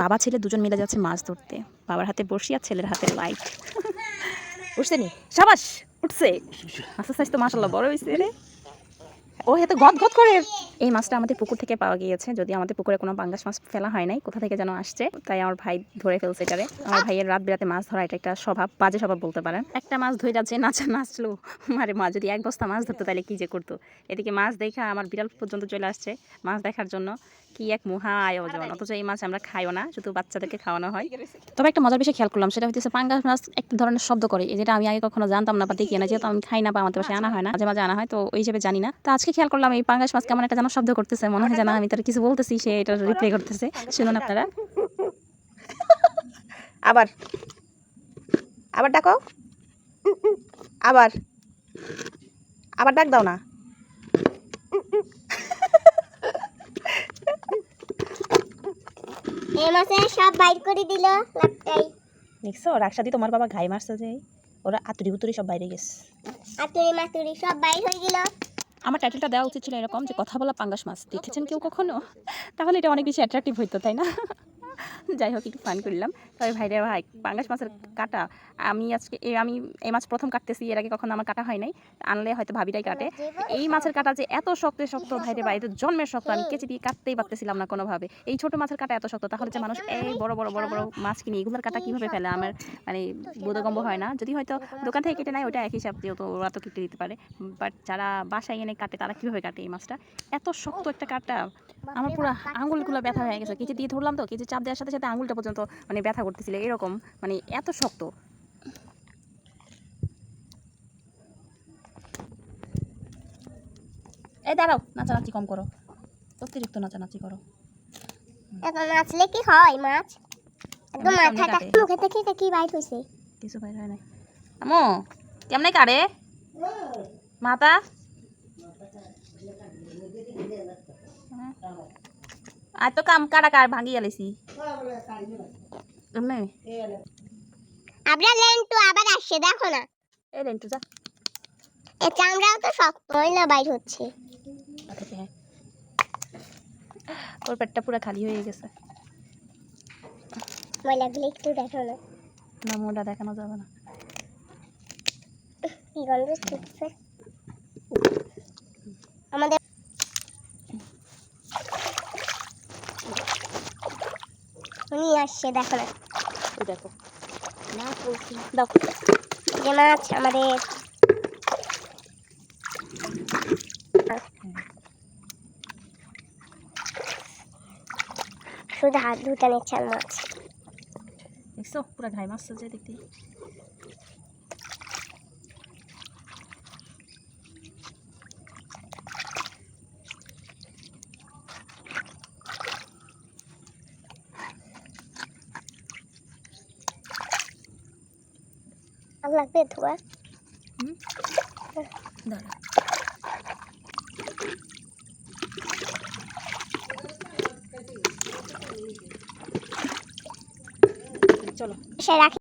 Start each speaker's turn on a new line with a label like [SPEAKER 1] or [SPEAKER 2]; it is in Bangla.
[SPEAKER 1] বাবা ছেলে দুজন মিলে যাচ্ছে মাছ ধরতে। বাবার হাতে বসি আর ছেলের হাতে লাইট।
[SPEAKER 2] উঠছে নি?
[SPEAKER 1] সাবাস উঠছে। মাছের সাইজ তো মাসাল্লাহ বড় হয়েছে রে। ও এত গদ গদ করে। এই মাছটা আমাদের পুকুর থেকে পাওয়া গিয়েছে। যদি আমাদের পুকুরে কোনো পাঙ্গাস মাছ ফেলা হয় নাই কোথা থেকে যেন আসছে তাই আমার ভাই ধরে ফেলছে এটারে। আমার ভাইয়ের রাত বেরাতে মাছ ধরা এটা একটা স্বভাব বাজে স্বভাব বলতে পারেন। একটা মাছ ধরে যাচ্ছে নাচা নাচলো আরে মা যদি এক বস্তা মাছ ধরতো তাহলে কি যে করতো? এদিকে মাছ দেখা আমার বিড়াল পর্যন্ত চলে আসছে মাছ দেখার জন্য। কি এক মহা আয়োজন। অথচ এই মাছ আমরা খাইও না শুধু বাচ্চাদেরকে খাওয়ানো হয়। তবে একটা মজার বিষয় খেয়াল করলাম সেটা হচ্ছে পাঙ্গাস মাছ এক ধরনের শব্দ করে যেটা আমি আগে কখনো জানতাম না বা দেখি না যেহেতু আমি খাই না বা আমাদের বাসায় আনা হয় না মাঝে মাঝে আনা হয় তো ওই হিসেবে জানি না। তো আজকে খেয়াল করলাম এই পাঙ্গাস মাছ কেমন একটা যেন শব্দ করতেছে মনে হয় যেন আমি তার কিছু বলতেছি সে এটা রিপ্লে করতেছে। শুনুন আপনারা।
[SPEAKER 2] আবার। আবার ডাকো। আবার। আবার ডাক দাও না।
[SPEAKER 3] এই মাসে সব বাইর করে দিল লাপটাই।
[SPEAKER 2] দেখছ রাকসাদি তোমার বাবা ঘাই মারছে যে ওরা আতুরি বুতুরি সব বাইরে গেছে।
[SPEAKER 3] আতুরি মাতুরি সব বাইর হয়ে গেল।
[SPEAKER 1] আমার টাইটেলটা দেওয়া উচিত ছিল এরকম যে কথা বলা পাঙ্গাস মাছ। দেখেছেন কেউ কখনো? তাহলে এটা অনেক বেশি অ্যাট্রাকটিভ হইতো তাই না? যাই হোক, একটু ফান করলাম। তবে ভাই রে ভাই, পাঙ্গাস মাছের কাটা, আমি আজকে আমি এই মাছ প্রথম কাটতেছি, এর আগে কখনো আমার কাটা হয় নাই। আনলে হয়তো ভাবিটাই কাটে। এই মাছের কাটা যে এত শক্ত শক্ত ভাই রে ভাই এটা জন্মের শক্ত, আমি কেচি দিয়ে কাটতেই পারতেছিলাম না কোনোভাবে। এই ছোট মাছের কাটা এত শক্ত, তাহলে যে মানুষ এই বড় বড় বড় বড় মাছ কিনে এগুলোর কাটা কীভাবে ফেলে? আমার মানে বোধগম্য হয় না। যদি হয়তো দোকান থেকে কেটে নেয় ওটা এক হিসাব যেহেতু ওরা তো কেটে দিতে পারে। বাট যারা বাসায় এনে কাটে, তারা কীভাবে কাটে এই মাছটা? এত শক্ত একটা কাটা, আমার পুরো আঙুলগুলো ব্যথা হয়ে গেছে। কেচি দিয়ে ধরলাম তো, কেচি চাপ দেওয়ার সাথে সাথে আঙুলটা পর্যন্ত মানে ব্যথা করতেছিল এরকম মানে এত শক্ত। এই দাঁড়াও নাচানাচি কম করো। অতিরিক্ত নাচানাচি করো।
[SPEAKER 3] এখন নাচলে কি হয় মাছ? একদম মাথাটা মুখে থেকে এটা কি বাইর হয়েছে
[SPEAKER 1] কিছু বাইর হয় নাই। আমো কেমনে কারে মাতা আর তো কাম কাটা কার ভাঙি গেলেছি এমনি
[SPEAKER 3] আমরা লেন্টু আবার আসছে দেখো না।
[SPEAKER 1] এই রেন্টু যা।
[SPEAKER 3] এ চামড়াও তো শক্ত ময়লা বাইর হচ্ছে।
[SPEAKER 1] হ্যাঁ। ওর পেটটা পুরো খালি হয়ে গেছে।
[SPEAKER 3] ময়লাগুলো একটু দেখো না।
[SPEAKER 1] না মোটা দেখানো যাবে না।
[SPEAKER 3] কি গন্ধ ছুটছে আমাদের উনি আসছে দেখো না।
[SPEAKER 1] দেখো। না বলছি দাও।
[SPEAKER 3] যে মাছ আমাদের। শুধু হাত ধুতে আর মাছ
[SPEAKER 1] দেখছ? পুরো ঘাই মাছ যে দেখতে।
[SPEAKER 3] আর লাগবে ধোয়া?
[SPEAKER 1] দাঁড়া। চলো।
[SPEAKER 3] সে রাখি।